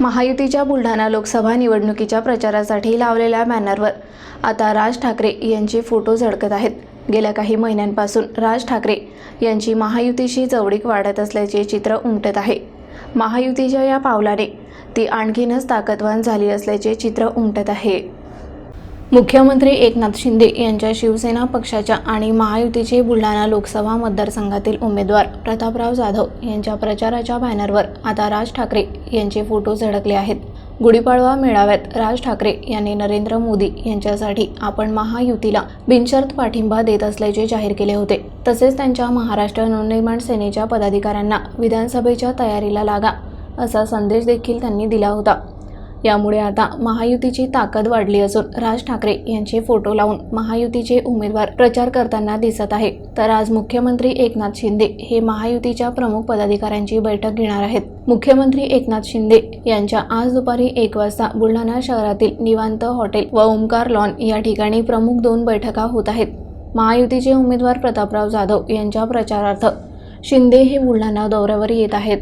महायुतीच्या बुलढाणा लोकसभा निवडणुकीच्या प्रचारासाठी लावलेल्या बॅनरवर आता राज ठाकरे यांचे फोटो झळकत आहेत. गेल्या काही महिन्यांपासून राज ठाकरे यांची महायुतीशी जवळीक वाढत असल्याचे चित्र उमटत आहे. महायुतीच्या या पावलाने ती आणखीनच ताकदवान झाली असल्याचे चित्र उमटत आहे. मुख्यमंत्री एकनाथ शिंदे यांच्या शिवसेना पक्षाच्या आणि महायुतीचे बुलढाणा लोकसभा मतदारसंघातील उमेदवार प्रतापराव जाधव यांच्या प्रचाराच्या बॅनरवर आता राज ठाकरे यांचे फोटो झळकले आहेत. गुढीपाडवा मेळाव्यात राज ठाकरे यांनी नरेंद्र मोदी यांच्यासाठी आपण महायुतीला बिनशर्त पाठिंबा देत असल्याचे जाहीर केले होते. तसेच त्यांच्या महाराष्ट्र नवनिर्माण सेनेच्या पदाधिकाऱ्यांना विधानसभेच्या तयारीला लागा असा संदेश देखील त्यांनी दिला होता. यामुळे आता महायुतीची ताकद वाढली असून राज ठाकरे यांचे फोटो लावून महायुतीचे उमेदवार प्रचार करताना दिसत आहे. तर आज मुख्यमंत्री एकनाथ शिंदे हे महायुतीच्या प्रमुख पदाधिकाऱ्यांची बैठक घेणार आहेत. मुख्यमंत्री एकनाथ शिंदे यांच्या आज दुपारी एक वाजता बुलढाणा शहरातील निवांत हॉटेल व ओमकार लॉन या ठिकाणी प्रमुख दोन बैठका होत आहेत. महायुतीचे उमेदवार प्रतापराव जाधव यांच्या प्रचारार्थ शिंदे हे बुलढाणा दौऱ्यावर येत आहेत.